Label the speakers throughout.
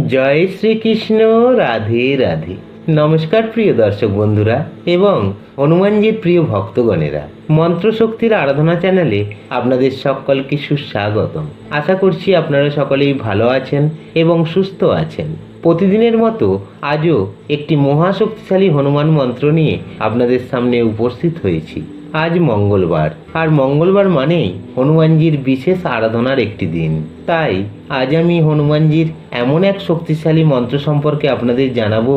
Speaker 1: জয় শ্রীকৃষ্ণ, রাধে রাধে। নমস্কার প্রিয় দর্শক বন্ধুরা এবং হনুমানজির প্রিয় ভক্তগণেরা। মন্ত্রশক্তির আরাধনা চ্যানেলে আপনাদের সকলকে সুস্বাগতম। আশা করছি আপনারা সকলেই ভালো আছেন এবং সুস্থ আছেন। প্রতিদিনের মতো আজও একটি মহাশক্তিশালী হনুমান মন্ত্র নিয়ে আপনাদের সামনে উপস্থিত হয়েছি। আজ মঙ্গলবার। আর মঙ্গলবার মানেই হনুমানজির বিশেষ আরাধনার একটি দিন। তাই আজ আমি হনুমানজির এমন এক শক্তিশালী মন্ত্র সম্পর্কে আপনাদের জানাব,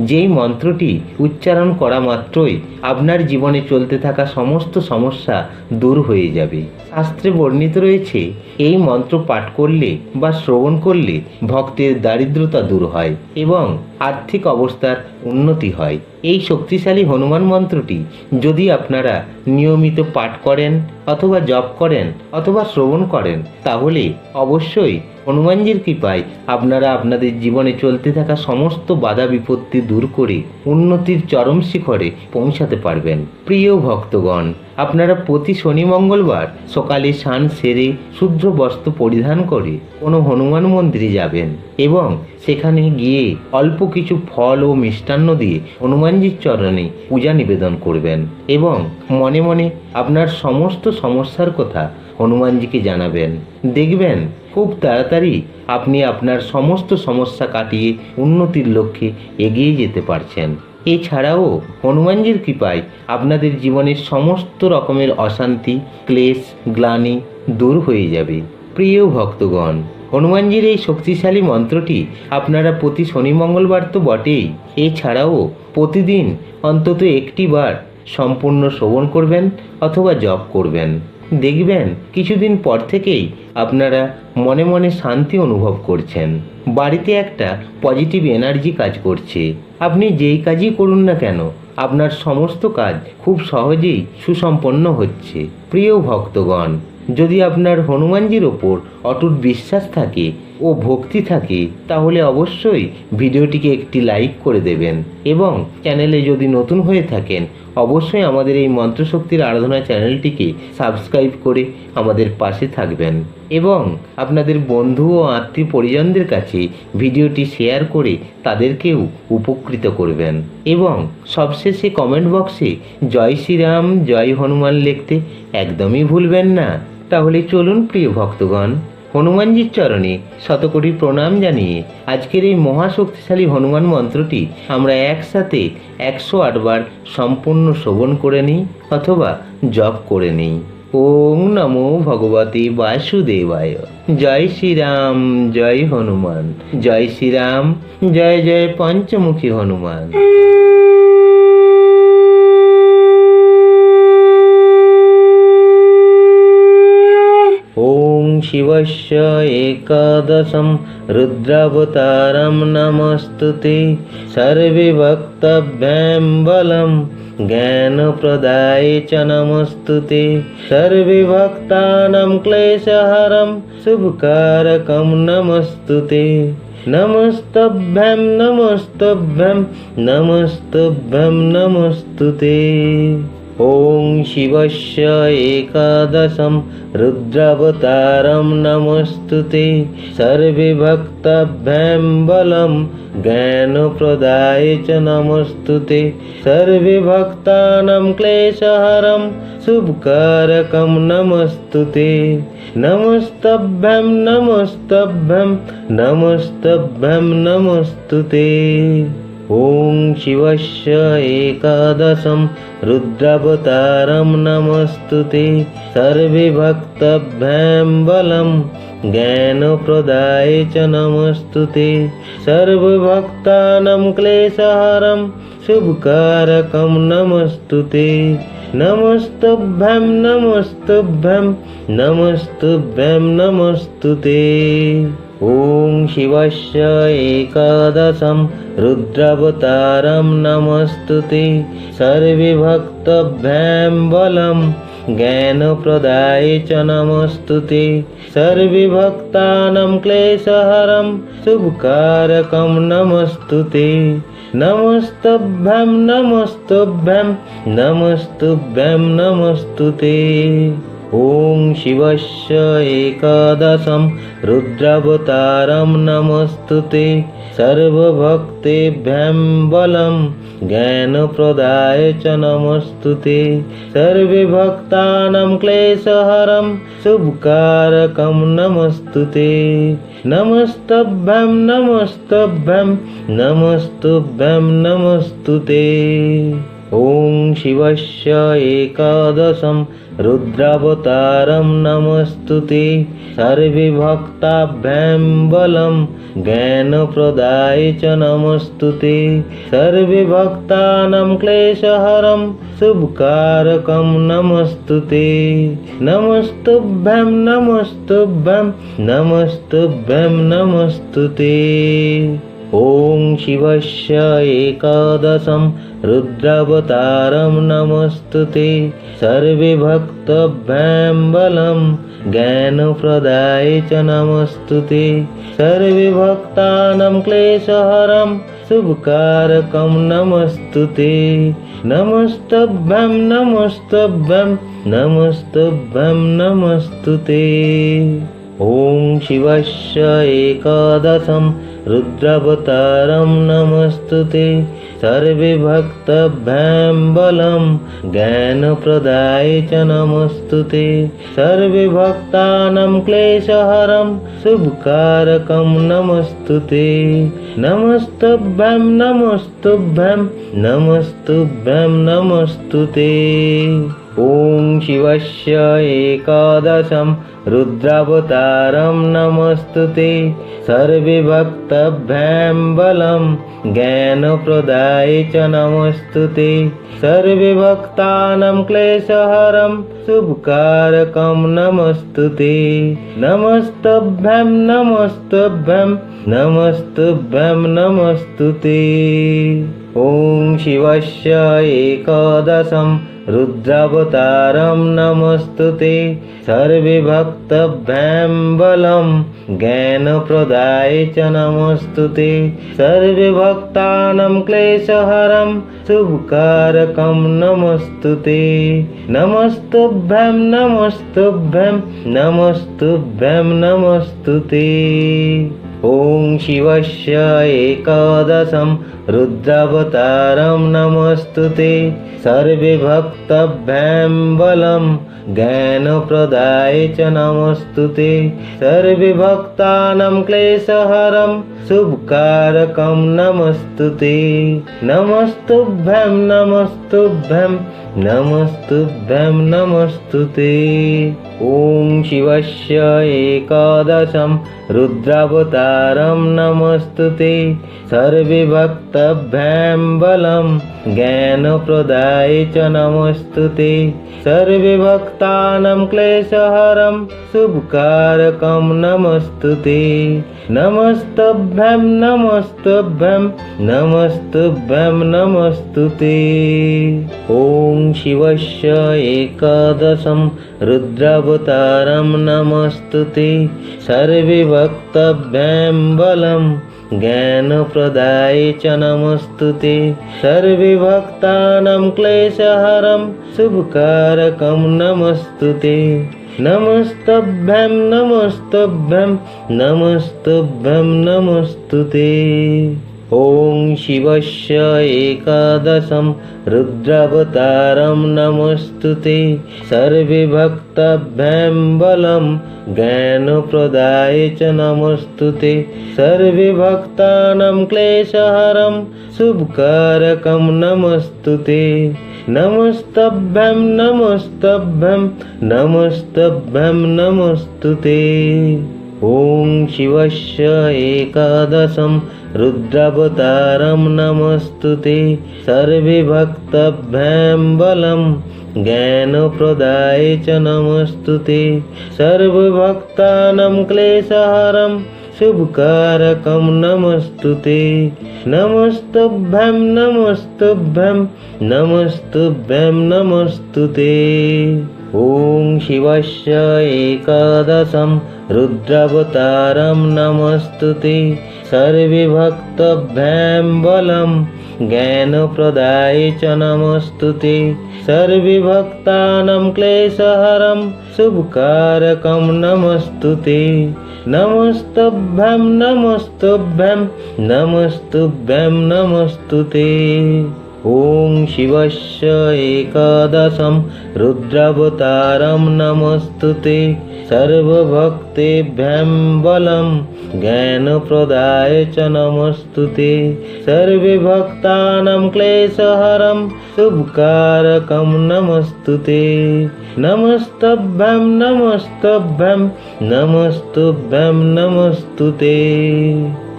Speaker 1: যেই মন্ত্রটি উচ্চারণ করা মাত্রই আপনার জীবনে চলতে থাকা সমস্ত সমস্যা দূর হয়ে যাবে। শাস্ত্রে বর্ণিত রয়েছে, এই মন্ত্র পাঠ করলে বা শ্রবণ করলে ভক্তের দারিদ্রতা দূর হয় এবং আর্থিক অবস্থার উন্নতি হয়। এই শক্তিশালী হনুমান মন্ত্রটি যদি আপনারা নিয়মিত পাঠ করেন অথবা জপ করেন অথবা শ্রবণ করেন তাহলে অবশ্যই হনুমানজির কৃপায় আপনারা আপনাদের জীবনে চলতে থাকা সমস্ত বাধা বিপত্তি দূর করে উন্নতির চরম শিখরে পৌঁছাতে পারবেন। প্রিয় ভক্তগণ, আপনারা প্রতি শনি মঙ্গলবার সকালে স্নান সেরে শুদ্ধ বস্ত্র পরিধান করে কোনো হনুমান মন্দিরে যাবেন এবং সেখানে গিয়ে অল্প কিছু ফল ও মিষ্টান্ন দিয়ে হনুমানজির চরণে পূজা নিবেদন করবেন এবং মনে মনে আপনার সমস্ত সমস্যার কথা হনুমানজিকে জানাবেন। দেখবেন খুব তাড়াতাড়ি আপনি আপনার সমস্ত সমস্যা কাটিয়ে উন্নতির লক্ষ্যে এগিয়ে যেতে পারছেন। এছাড়াও হনুমানজির কৃপায় আপনাদের জীবনের সমস্ত রকমের অশান্তি, ক্লেশ, গ্লানি দূর হয়ে যাবে। প্রিয় ভক্তগণ, হনুমানজির এই শক্তিশালী মন্ত্রটি আপনারা প্রতি শনি, মঙ্গলবার তো বটেই। এছাড়াও প্রতিদিন অন্তত একটি বার সম্পূর্ণ শ্রবণ করবেন অথবা জপ করবেন। দেখবেন কিছুদিন পর থেকেই আপনারা মনে মনে শান্তি অনুভব করছেন। বাড়িতে একটা পজিটিভ এনার্জি কাজ করছে। আপনি যেই কাজই করুন না কেন, আপনার সমস্ত কাজ খুব সহজেই সুসম্পন্ন হচ্ছে। প্রিয় ভক্তগণ, যদি আপনার হনুমানজির ওপর অটুট বিশ্বাস থাকে ও ভক্তি থাকে, তাহলে অবশ্যই ভিডিওটিকে একটি লাইক করে দেবেন এবং চ্যানেলে যদি নতুন হয়ে থাকেন অবশ্যই আমাদের এই মন্ত্রশক্তির আরাধনা চ্যানেলটিকে সাবস্ক্রাইব করে আমাদের পাশে থাকবেন। এবং আপনাদের বন্ধু ও আত্মীয় পরিজনদের কাছে ভিডিওটি শেয়ার করে তাদেরকেও উপকৃত করবেন। এবং সবশেষে কমেন্ট বক্সে জয় শ্রীরাম, জয় হনুমান লিখতে একদমই ভুলবেন না। তাহলে চলুন প্রিয় ভক্তগণ হনুমানজির চরণে শতকোটি প্রণাম জানিয়ে আজকের এই মহাশক্তিশালী হনুমান মন্ত্রটি আমরা একসাথে একশো আটবার সম্পূর্ণ শ্রবণ করে নিই অথবা জপ করে নিই। ওং নমো ভগবতে বাসুদেবায়। জয় শ্রীরাম, জয় হনুমান। জয় শ্রীরাম, জয় জয় পঞ্চমুখী হনুমান। शिवस्य एकादशं रुद्रावतारं नमस्तु ते सर्वभक्तभ्यां बलं ज्ञानप्रदाय च नमस्तु ते सर्वभक्तानां क्लेशहरं शुभकारकं नमस्तु ते नमस्तभ्यं नमस्तभ्यं नमस्तभ्यं नमस्तु ते ॐ शिवस्य एकादशं रुद्रावतारं नमस्तु ते सर्वभक्तभ्यां बलं ज्ञानप्रदाय च नमस्तु ते सर्वभक्तानां क्लेशहरं शुभकारकं नमस्तु ते नमस्तभ्यं नमस्तभ्यं नमस्तभ्यं नमस्तु ते ॐ शिवस्य एकादशं रुद्रावतारं नमस्तु ते। सर्वभक्तभ्यां बलं ज्ञानप्रदाय च नमस्तु ते। सर्वभक्तानां क्लेशहरं शुभकारकं नमस्तु ते। नमस्तभ्यं नमस्तभ्यं नमस्तभ्यं नमस्तु ते। ॐ शिवस्य एकादशं रुद्रावतारं नमस्तु ते सर्वभक्तभ्यां बलं ज्ञानप्रदाय च नमस्तु ते सर्वभक्तानां क्लेशहरं शुभकारकं नमस्तु ते नमस्तभ्यं नमस्तभ्यं नमस्तभ्यं नमस्तु ते ॐ शिवस्य एकादशं रुद्रावतारं नमस्तु ते सर्वभक्तेभ्यं बलं ज्ञानप्रदाय च नमस्तु ते सर्वे भक्तानां क्लेशहरं शुभकारकं नमस्तु ते नमस्तभ्यं नमस्तभ्यं नमस्तुभ्यं नमस्तु ते ॐ शिवस्य एकादशं रुद्रावतारं नमस्तु ते सर्वे भक्ताभ्यां बलं ज्ञानप्रदाय च नमस्तु ते सर्वे भक्तानां क्लेशहरं शुभकारकं नमस्तु ते नमस्तुभ्यं नमस्तुभ्यं नमस्तुभ्यं नमस्तु ते ॐ शिवस्य एकादशं रुद्रावतारं नमस्तु ते सर्वे भक्तभ्यां बलं ज्ञानप्रदाय च नमस्तु ते सर्वे भक्तानां क्लेशहरं शुभकारकं नमस्तु ते नमस्तभ्यं नमस्तभ्यं नमस्तभ्यं नमस्तु ते ॐ शिवस्य एकादशं रुद्रावतारं नमस्तु ते सर्वे भक्तभ्यां बलं ज्ञानप्रदाय च नमस्तु ते सर्वे भक्तानां क्लेशहरं शुभकारकं नमस्तु ते नमस्तभ्यं नमस्तुभ्यं नमस्तुभ्यं नमस्तु ते ॐ शिवस्य एकादशं रुद्रावतारं नमस्तु ते सर्वे भक्तभ्यां बलं ज्ञानप्रदाय च नमस्तु ते सर्वे भक्तानां क्लेशहरं शुभकारकं नमस्तु ते नमस्तभ्यं नमस्तभ्यं नमस्तुभ्यं नमस्तु ते ॐ शिवस्य एकादशं रुद्रावतारं नमस्तु ते सर्वे भक्तभ्यां बलं ज्ञानप्रदाय च नमस्तु ते। सर्वे भक्तानां क्लेशहरं शुभकारकं नमस्तु ते। नमस्तुभ्यं नमस्तुभ्यं नमस्तुभ्यं नमस्तु ते। ॐ शिवस्य एकादशं रुद्रावतारं नमस्तु ते सर्वे भक्तभ्यां बलं ज्ञानप्रदाय च नमस्तु ते सर्वे भक्तानां क्लेशहरं शुभकारकं नमस्तु ते नमस्तुभ्यं नमस्तुभ्यं नमस्तुभ्यं नमस्तु ते ॐ शिवस्य एकादशं रुद्रावतारं नमस्तु ते। सर्वे भक्तभ्यां बलं ज्ञानप्रदाय च नमस्तु ते। सर्वे क्लेशहरं शुभकारकं नमस्तु ते। नमस्तभ्यं नमस्तभ्यं नमस्तुभ्यं नमस्तु ते। ॐ शिवस्य एकादशं रुद्रावतारं नमस्तु ते। सर्वे भक्तभ्यां बलं ज्ञानप्रदाय च नमस्तु ते। सर्वे भक्तानां क्लेशहरं शुभकारकं नमस्तु ते। नमस्तभ्यं नमस्तभ्यं नमस्तभ्यं नमस्तु ते ॐ शिवस्य एकादशं रुद्रावतारं नमस्तु ते सर्वे भक्तभ्यां बलं ज्ञानप्रदाय च नमस्तु ते सर्वे भक्तानां क्लेशहरं शुभकारकं नमस्तु ते नमस्तभ्यं नमस्तभ्यं नमस्तभ्यं नमस्तु ते ॐ शिवस्य एकादशं रुद्रावतारं नमस्तु ते सर्वे भक्तभ्यां बलं ज्ञानप्रदाय च नमस्तु ते सर्वभक्तानां क्लेशहरं शुभकारकं नमस्तु ते नमस्तभ्यं नमस्तभ्यं नमस्तुभ्यं नमस्तु ते ॐ शिवस्य एकादशं रुद्रावतारं नमस्तु ते सर्वे भक्तभ्यां बलं ज्ञानप्रदाय च नमस्तु ते सर्वभक्तानां क्लेशहरं शुभकारकं नमस्तु ते नमस्तभ्यं नमस्तभ्यं नमस्तुभ्यं नमस्तु ते ॐ शिवस्य एकादशं रुद्रावतारं नमस्तु ते सर्वभक्तेभ्यं बलं ज्ञानप्रदाय च नमस्तु ते सर्वे भक्तानां क्लेशहरं शुभकारकं नमस्तु ते नमस्तभ्यं नमस्तभ्यं नमस्तुभ्यं नमस्तु ते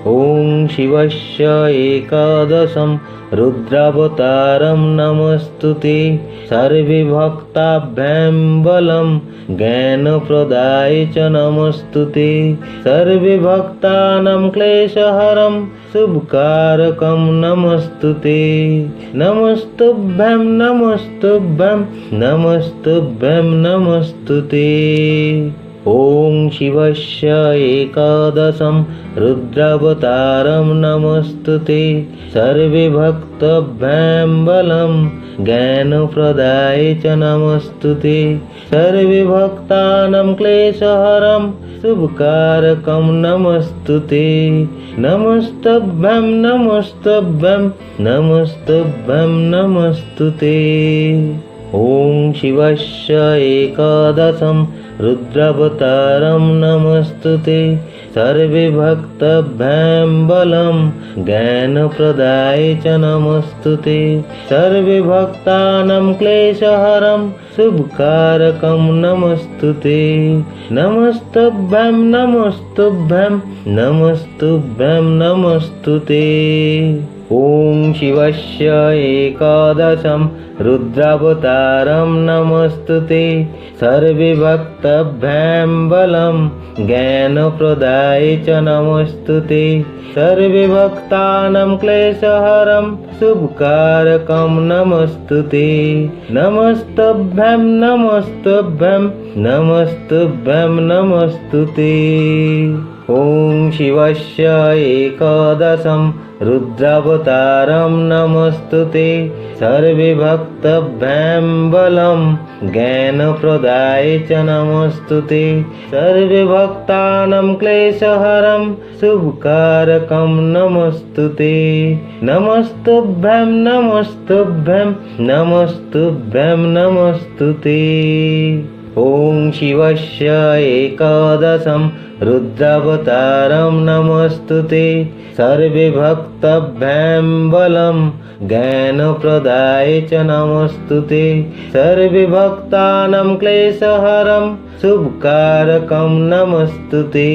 Speaker 1: ॐ शिवस्य एकादशं रुद्रावतारं नमस्तु ते सर्वे भक्ताभ्यां बलं ज्ञानप्रदाय च नमस्तु ते सर्वे भक्तानां क्लेशहरं शुभकारकं नमस्तु ते नमस्तुभ्यं नमस्तुभ्यं नमस्तुभ्यं नमस्तु ते ॐ शिवस्य एकादशं रुद्रावतारं नमस्तु ते सर्वे भक्तभ्यां बलं ज्ञानप्रदाय च नमस्तु ते सर्वे भक्तानां क्लेशहरं शुभकारकं नमस्तु ते नमस्तभ्यं नमस्तभ्यं नमस्तभ्यं नमस्तु ते ॐ शिवस्य एकादशं रुद्रावतारं नमस्तु ते सर्वे भक्तभ्यां बलं ज्ञानप्रदाय च नमस्तु ते सर्वे भक्तानां क्लेशहरं शुभकारकं नमस्तु ते नमस्तभ्यं नमस्तुभ्यं नमस्तुभ्यं नमस्तु ते ॐ शिवस्य एकादशं रुद्रावतारं नमस्तु ते सर्वे भक्तभ्यां बलं ज्ञानप्रदाय च नमस्तु ते सर्वे भक्तानां क्लेशहरं शुभकारकं नमस्तु ते नमस्तभ्यं नमस्तभ्यं नमस्तुभ्यं नमस्तु ते ॐ शिवस्य एकादशं रुद्रावतारं नमस्तु ते। सर्वे भक्तभ्यां बलं ज्ञानप्रदाय च नमस्तु ते। सर्वे भक्तानां क्लेशहरं शुभकारकं नमस्तु ते। नमस्तुभ्यं नमस्तुभ्यं नमस्तुभ्यं नमस्तु ते। ॐ शिवस्य एकादशं रुद्रावतारं नमस्तु ते सर्वे भक्तभ्यां बलं ज्ञानप्रदाय च नमस्तु ते सर्वे भक्तानां क्लेशहरं शुभकारकं नमस्तु ते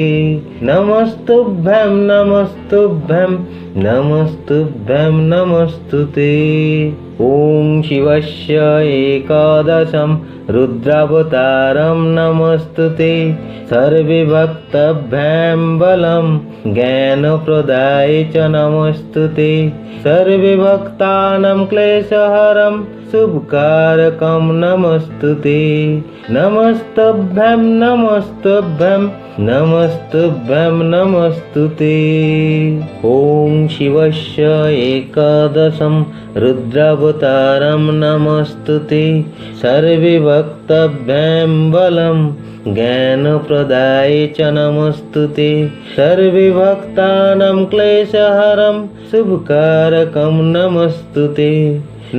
Speaker 1: नमस्तुभ्यं नमस्तुभ्यं नमस्तुभ्यं नमस्तु ते ॐ शिवस्य एकादशं रुद्रावतारं नमस्तु ते सर्वे भक्तभ्यां बलं ज्ञानप्रदाय च नमस्तु ते सर्वे भक्तानां क्लेशहरं शुभकारकं नमस्तु ते नमस्तभ्यं नमस्तभ्यं नमस्तुभ्यं नमस्तु ते ॐ शिवस्य एकादशं रुद्रावतारं नमस्तु ते सर्वे भक्तभ्यां बलं ज्ञानप्रदाय च नमस्तु ते सर्वे भक्तानां क्लेशहरं शुभकारकं नमस्तु ते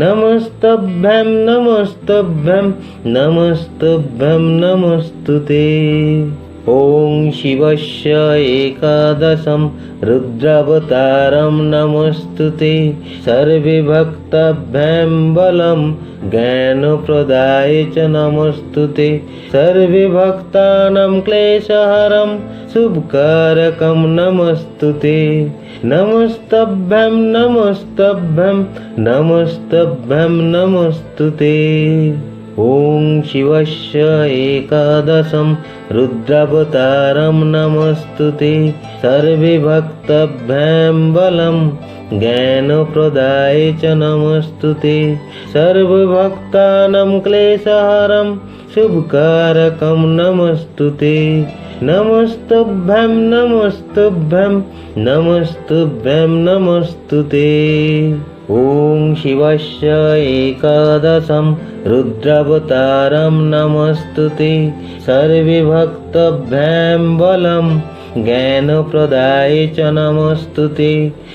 Speaker 1: नमस्तभ्यं नमस्तभ्यं नमस्तभ्यं नमस्तु ते ॐ शिवस्य एकादशं रुद्रावतारं नमस्तु ते सर्वे भक्तभ्यां बलं ज्ञानप्रदाय च नमस्तु ते सर्वे भक्तानां क्लेशहरं शुभकारकं नमस्तु ते नमस्तभ्यं नमस्तभ्यं नमस्तभ्यं नमस्तु ते ॐ शिवस्य एकादशं रुद्रावतारं नमस्तु ते। सर्वे भक्तभ्यां बलं ज्ञानप्रदाय च नमस्तु ते। सर्वभक्तानां क्लेशहरं शुभकारकं नमस्तु ते। नमस्तभ्यं नमस्तभ्यं नमस्तुभ्यं नमस्तु ते। ॐ शिवस्य एकादशं रुद्रावतारं नमस्तु ते सर्वभक्तभ्यां बलं ज्ञानप्रदाय च नमस्तु ते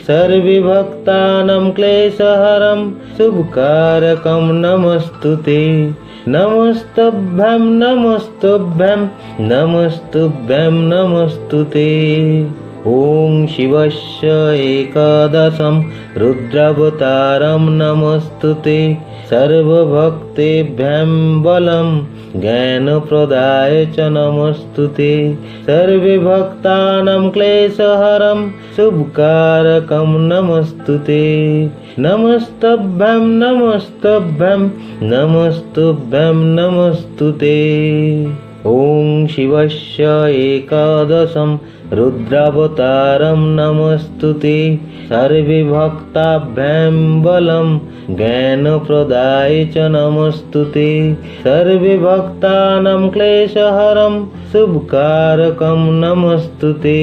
Speaker 1: सर्वभक्तानां क्लेशहरं शुभकारकं नमस्तु ते नमस्तभ्यं नमस्तभ्यं नमस्तुभ्यं नमस्तु ते ॐ शिवस्य एकादशं रुद्रावतारं नमस्तु ते सर्वभक्तेभ्यं बलं ज्ञानप्रदाय च नमस्तु ते सर्वभक्तानां क्लेशहरं शुभकारकं नमस्तु ते नमस्तभ्यं नमस्तभ्यं नमस्तुभ्यं नमस्तु ते ॐ शिवस्य एकादशं रुद्रावतारं नमस्तु ते सर्वभक्ताभ्यां बलं ज्ञानप्रदाय च नमस्तु ते सर्वभक्तानां क्लेशहरं शुभकारकं नमस्तु ते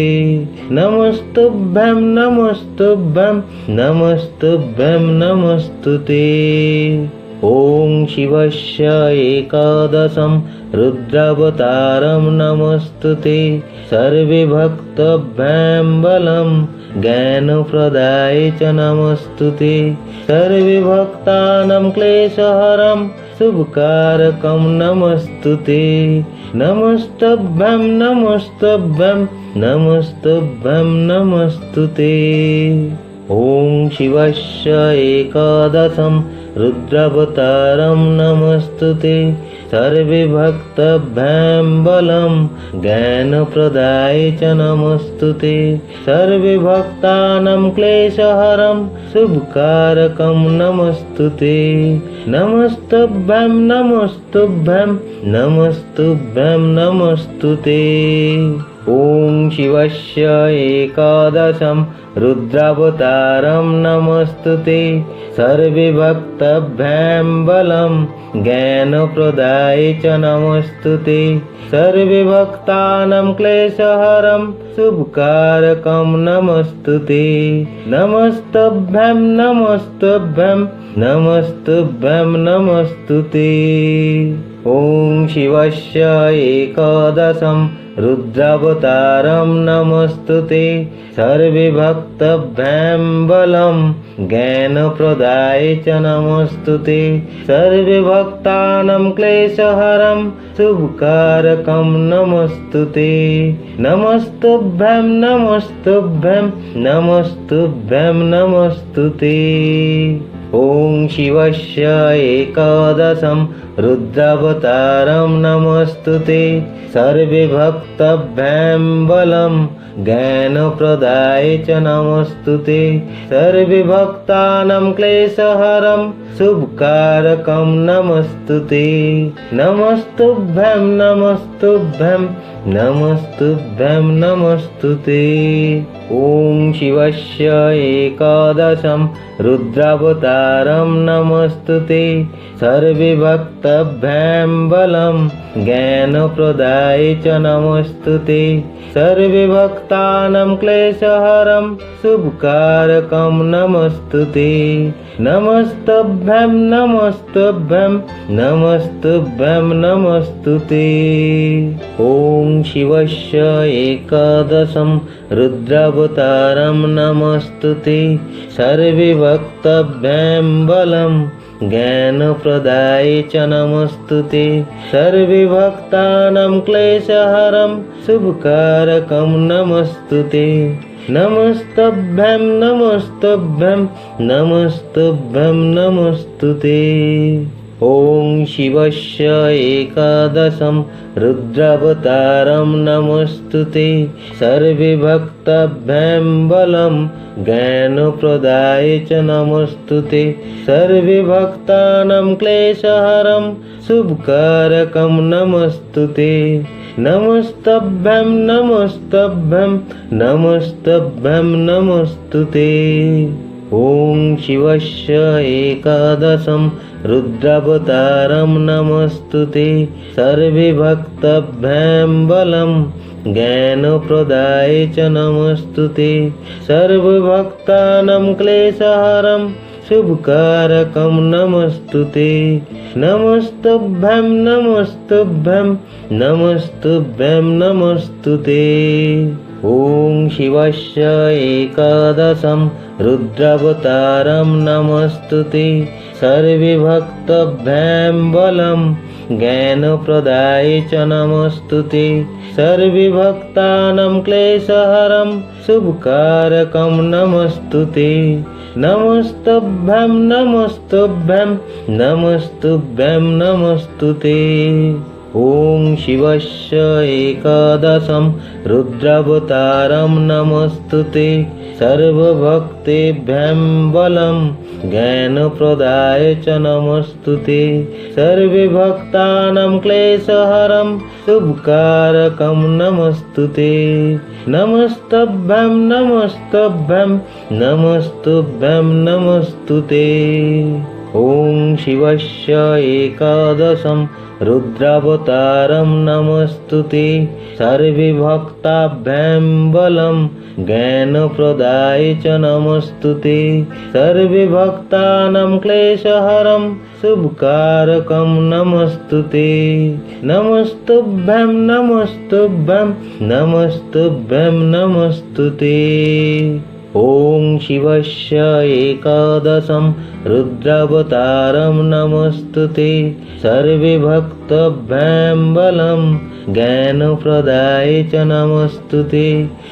Speaker 1: नमस्तुभ्यं नमस्तुभ्यं नमस्तुभ्यं नमस्तु ते ॐ शिवस्य एकादशं रुद्रावतारं नमस्तु ते सर्वभक्तभ्यां बलं ज्ञानप्रदाय च नमस्तु ते सर्वभक्तानां क्लेशहरं शुभकारकं नमस्तु ते नमस्तभ्यं नमस्तभ्यं नमस्तभ्यं नमस्तु ते ॐ शिवस्य एकादशं रुद्रावतारं नमस्तु ते सर्वभक्तभ्यां बलं ज्ञानप्रदाय च नमस्तु ते सर्वभक्तानां क्लेशहरं शुभकारकं नमस्तु ते नमस्तभ्यं नमस्तुभ्यं नमस्तुभ्यं नमस्तु ते ॐ शिवस्य एकादशं रुद्रावतारं नमस्तु ते सर्वभक्तभ्यां बलं ज्ञानप्रदाय च नमस्तु ते सर्वभक्तानां क्लेशहरं शुभकारकं नमस्तु ते नमस्तभ्यं नमस्तभ्यं नमस्तुभ्यं नमस्तु ते ॐ शिवस्य एकादशं रुद्रावतारं नमस्तु ते सर्वभक्तभ्यां बलं ज्ञानप्रदाय च नमस्तु ते सर्वभक्तानां क्लेशहरं शुभकारकं नमस्तु ते नमस्तुभ्यं नमस्तुभ्यं नमस्तुभ्यं नमस्तु ते ॐ शिवस्य एकादशं रुद्रावतारं नमस्तु ते सर्वभक्तभ्यां बलं ज्ञानप्रदाय च नमस्तु ते सर्वभक्तानां क्लेशहरं शुभकारकं नमस्तु ते नमस्तुभ्यं नमस्तुभ्यं नमस्तुभ्यं नमस्तु ते ॐ शिवस्य एकादशं रुद्रावतारं नमस्तु ते सर्वभक्तभ्यां बलं ज्ञानप्रदाय च नमस्तु ते सर्वभक्तानां क्लेशहरं शुभकारकं नमस्तु ते नमस्तभ्यं नमस्तभ्यं नमस्तुभ्यं नमस्तु ते ॐ शिवस्य एकादशं रुद्रावतारं नमस्तु ते सर्वभक्तभ्यां बलं ज्ञानप्रदाय च नमस्तु ते सर्वभक्तानां क्लेशहरं शुभकारकं नमस्तु ते नमस्तभ्यं नमस्तभ्यं नमस्तभ्यं नमस्तु ते ॐ शिवस्य एकादशं रुद्रावतारं नमस्तु ते सर्वभक्तभ्यां बलं ज्ञानप्रदाय च नमस्तु ते सर्वभक्तानां क्लेशहरं शुभकारकं नमस्तु ते नमस्तभ्यं नमस्तभ्यं नमस्तभ्यं नमस्तु ते ॐ शिवस्य एकादशं रुद्रावतारं नमस्तु ते सर्वभक्तभ्यां बलं ज्ञानप्रदाय च नमस्तु ते सर्वभक्तानां क्लेशहरं शुभकारकं नमस्तु ते नमस्तुभ्यं नमस्तुभ्यं नमस्तुभ्यं नमस्तु ते ॐ शिवस्य एकादशं रुद्रावतारं नमस्तु ते सर्वभक्तभ्यां बलं ज्ञानप्रदाय च नमस्तु ते सर्वभक्तानां क्लेशहरं शुभकारकं नमस्तु ते नमस्तुभ्यं नमस्तुभ्यं नमस्तुभ्यं नमस्तु ते ॐ शिवस्य एकादशं रुद्रावतारं नमस्तु ते सर्वभक्तेभ्यं बलं ज्ञानप्रदाय च नमस्तु ते सर्वभक्तानां क्लेशहरं शुभकारकं नमस्तु ते नमस्तुभ्यं नमस्तुभ्यं नमस्तुभ्यं नमस्तु ते ॐ शिवस्य एकादशं रुद्रावतारं नमस्तु ते सर्वभक्ताभ्यां बलं ज्ञानप्रदाय च नमस्तु ते सर्वभक्तानां क्लेशहरं शुभकारकं नमस्तु ते नमस्तुभ्यं नमस्तुभ्यं नमस्तुभ्यं नमस्तु ते ॐ शिवस्य एकादशं रुद्रावतारं नमस्तु ते सर्वभक्तभ्यां बलं ज्ञानप्रदाय च नमस्तु ते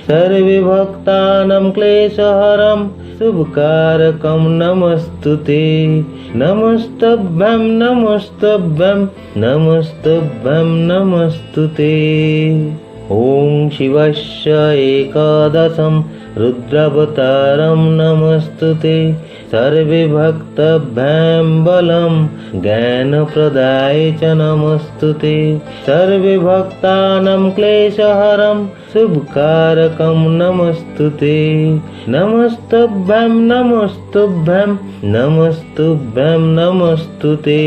Speaker 1: सर्वभक्तानां क्लेशहरं शुभकारकं नमस्तु ते नमस्तुभ्यं नमस्तुभ्यं नमस्तुभ्यं नमस्तु ते ॐ शिवस्य एकादशं रुद्रावतारं नमस्तु ते सर्वभक्तभ्यां बलं ज्ञानप्रदाय च नमस्तु ते सर्वभक्तानां क्लेशहरं शुभकारकं नमस्तु ते नमस्तुभ्यं नमस्तुभ्यं नमस्तुभ्यं नमस्तु ते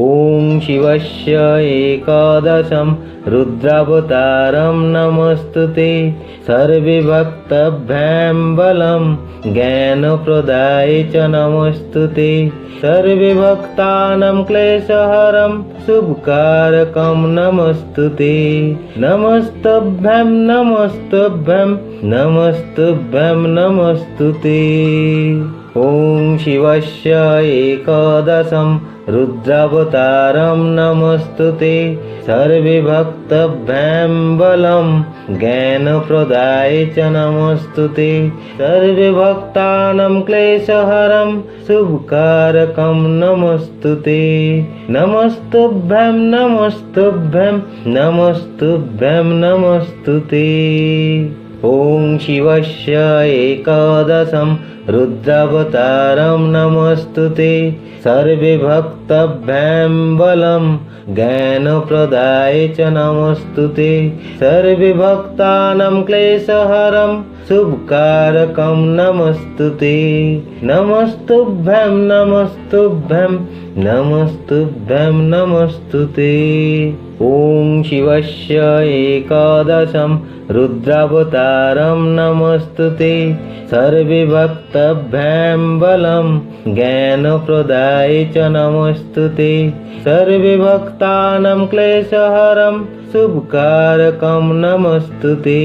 Speaker 1: ॐ शिवस्य एकादशं रुद्रावतारं नमस्तु ते सर्वभक्तभ्यां बलं ज्ञानप्रदाय च नमस्तु ते सर्वभक्तानां क्लेशहरं शुभकारकं नमस्तु ते नमस्तुभ्यं नमस्तुभ्यं नमस्तुभ्यं नमस्तु ते ॐ शिवस्य एकादशं रुद्रावतारं नमस्तु ते सर्वभक्तभ्यां बलं ज्ञानप्रदाय च नमस्तु ते सर्वभक्तानां क्लेशहरं शुभकारकं नमस्तु ते नमस्तुभ्यं नमस्तुभ्यं नमस्तुभ्यं नमस्तु ते ॐ शिवस्य एकादशं रुद्रावतारं नमस्तु ते सर्वभक्तभ्यां बलं ज्ञानप्रदाय च नमस्तु ते सर्वभक्तानां क्लेशहरं शुभकारकं नमस्तु ते नमस्तुभ्यं नमस्तुभ्यं नमस्तुभ्यं नमस्तु ते ॐ शिवस्य एकादशं रुद्रावतारं नमस्तु ते सर्वभक्तभ्यां बलं ज्ञानप्रदाय च नमस्तु ते सर्वभक्तानां क्लेशहरं शुभकारकं नमस्तु ते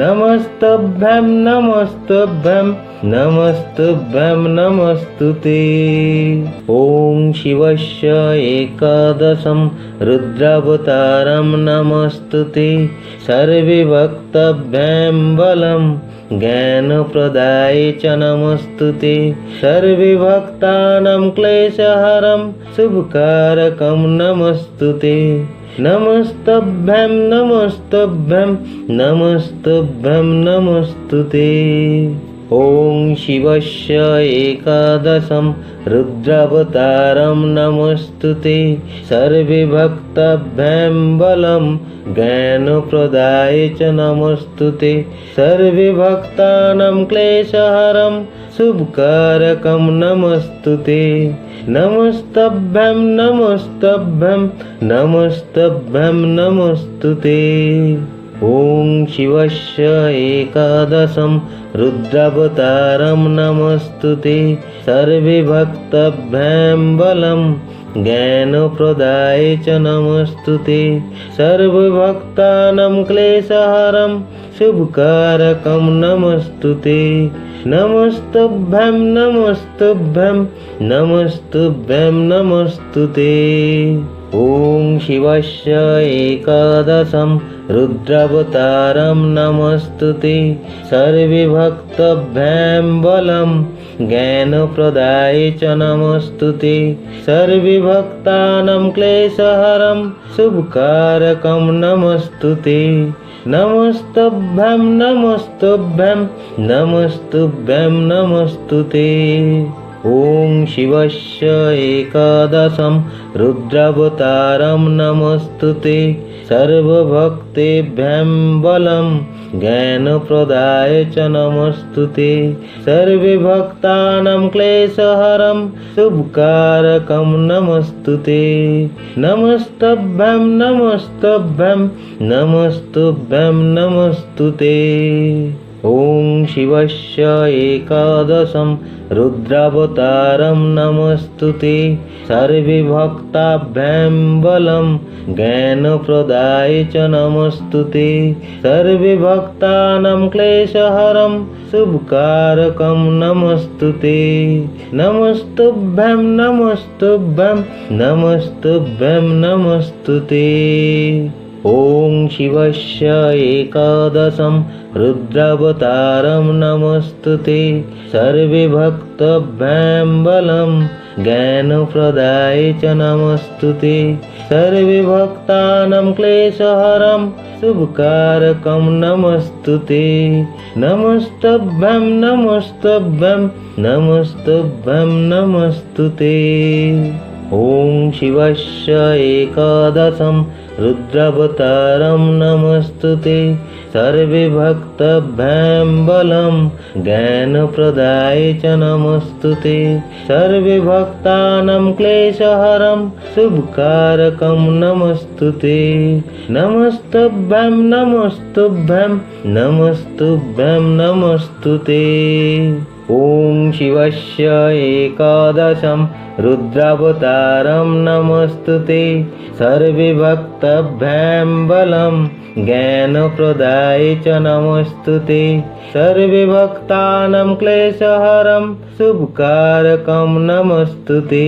Speaker 1: नमस्तुभ्यं नमस्तुभ्यं नमस्तुभ्यं नमस्तु ते ॐ शिवस्य एकादशं रुद्रावतारं नमस्तु ते सर्वभक्तभ्यां बलं ज्ञानप्रदाय च नमस्तु ते सर्वभक्तानां क्लेशहरं शुभकारकं नमस्तु ते नमस्तभ्यम नमस्तुभ्यं नमस्तभ्यम नमस्तु ते ॐ शिवस्य एकादशं रुद्रावतारं नमस्तु ते सर्वभक्तभ्यां बलं ज्ञानप्रदाय च नमस्तु ते सर्वभक्तानां क्लेशहरं शुभकारकं नमस्तु ते नमस्तभ्यं नमस्तभ्यं नमस्तभ्यं नमस्तु ते ॐ शिवस्य एकादशं रुद्रावतारं नमस्तु ते सर्वे भक्तभ्यां बलं ज्ञानप्रदाय च नमस्तु ते सर्वभक्तानां क्लेशहरं शुभकारकं नमस्तु ते नमस्तुभ्यं नमस्तुभ्यं नमस्तुभ्यं नमस्तु ते ॐ शिवस्य एकादशं रुद्रावतारं नमस्तु ते सर्वे भक्तभ्यां बलं ज्ञानप्रदाय च नमस्तु ते सर्वे भक्तानां क्लेशहरं शुभकारकं नमस्तु ते नमस्तुभ्यं नमस्तुभ्यं नमस्तुभ्यं नमस्तु ते ॐ शिवस्य एकादशं रुद्रावतारं नमस्तु ते सर्वभक्तेभ्यं बलं ज्ञानप्रदाय च नमस्तु ते सर्वे भक्तानां क्लेशहरं शुभकारकं नमस्तु ते नमस्तभ्यं नमस्तभ्यं नमस्तुभ्यं नमस्तु ते ॐ शिवस्य एकादशं रुद्रावतारं नमस्तु ते सर्वे भक्ताभ्यां बलं ज्ञानप्रदाय च नमस्तु ते सर्वे भक्तानां क्लेशहरं शुभकारकं नमस्तु ते नमस्तुभ्यं नमस्तुभ्यं नमस्तुभ्यं नमस्तु ते ॐ शिवस्य एकादशं रुद्रावतारं नमस्तु ते सर्वे भक्तभ्यां बलं ज्ञानप्रदाय च नमस्तु ते सर्वे भक्तानां क्लेशहरं शुभकारकं नमस्तु ते नमस्तभ्यं नमस्तभ्यं नमस्तभ्यं नमस्तु ते ॐ शिवस्य एकादशं रुद्रावतारं नमस्तु ते सर्वे भक्तभ्यां बलं ज्ञानप्रदाय च नमस्तु ते सर्वे भक्तानां क्लेशहरं शुभकारकं नमस्तु ते नमस्तभ्यं नमस्तुभ्यं नमस्तुभ्यं नमस्तु ते ॐ शिवस्य एकादशं रुद्रावतारं नमस्तु ते सर्वे भक्तभ्यां बलं ज्ञानप्रदाय च नमस्तु ते सर्वे भक्तानां क्लेशहरं शुभकारकं नमस्तु ते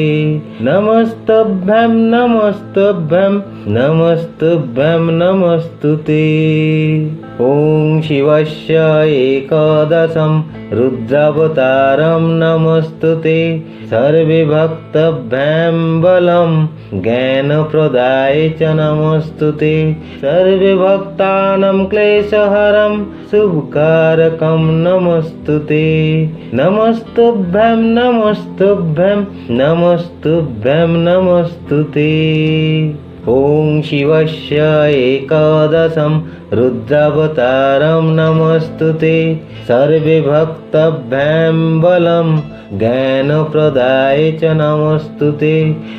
Speaker 1: नमस्तभ्यं नमस्तभ्यं नमस्तुभ्यं नमस्तु ते ॐ शिवस्य एकादशं रुद्रावतारं नमस्तु ते सर्वे भक्तभ्यां बलं ज्ञानप्रदाय च नमस्तु ते सर्वे भक्तानां क्लेशहरं शुभकारकं नमस्तु ते नमस्तुभ्यं नमस्तुभ्यं नमस्तुभ्यं नमस्तु ते ॐ शिवस्य एकादशं रुद्रावतारं नमस्तु ते सर्वे भक्तभ्यां बलं ज्ञानप्रदाय च नमस्तु ते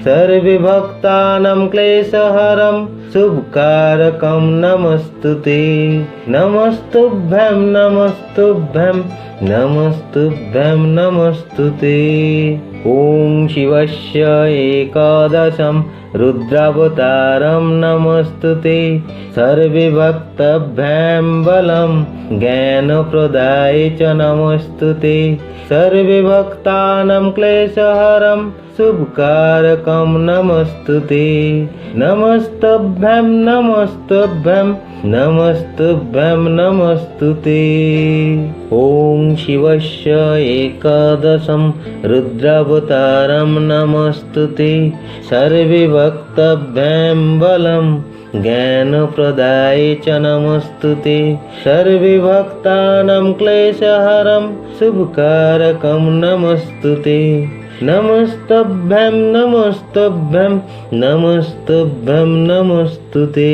Speaker 1: सर्वे भक्तानां क्लेशहरं शुभकारकं नमस्तु ते। नमस्तुभ्यं नमस्तुभ्यं नमस्तुभ्यं नमस्तु ते। ॐ शिवस्य एकादशं रुद्रावतारं नमस्तु ते। सर्वे भक्तभ्यां बलं ज्ञानप्रदाय च नमस्तु ते। सर्वे क्लेशहरं शुभकारकं नमस्तु ते। नमस्तभ्यं नमस्तभ्यं नमस्तुभ्यं नमस्तु ते। ॐ शिवस्य एकादशं रुद्रावतारं नमस्तु ते। सर्वे भक्तभ्यां बलं ज्ञानप्रदाय च नमस्तु ते। सर्वे भक्तानां क्लेशहरं शुभकारकं नमस्तु ते নমস্তভ্যাম নমস্তভ্যাম নমস্তভ্যাম নমস্তুতে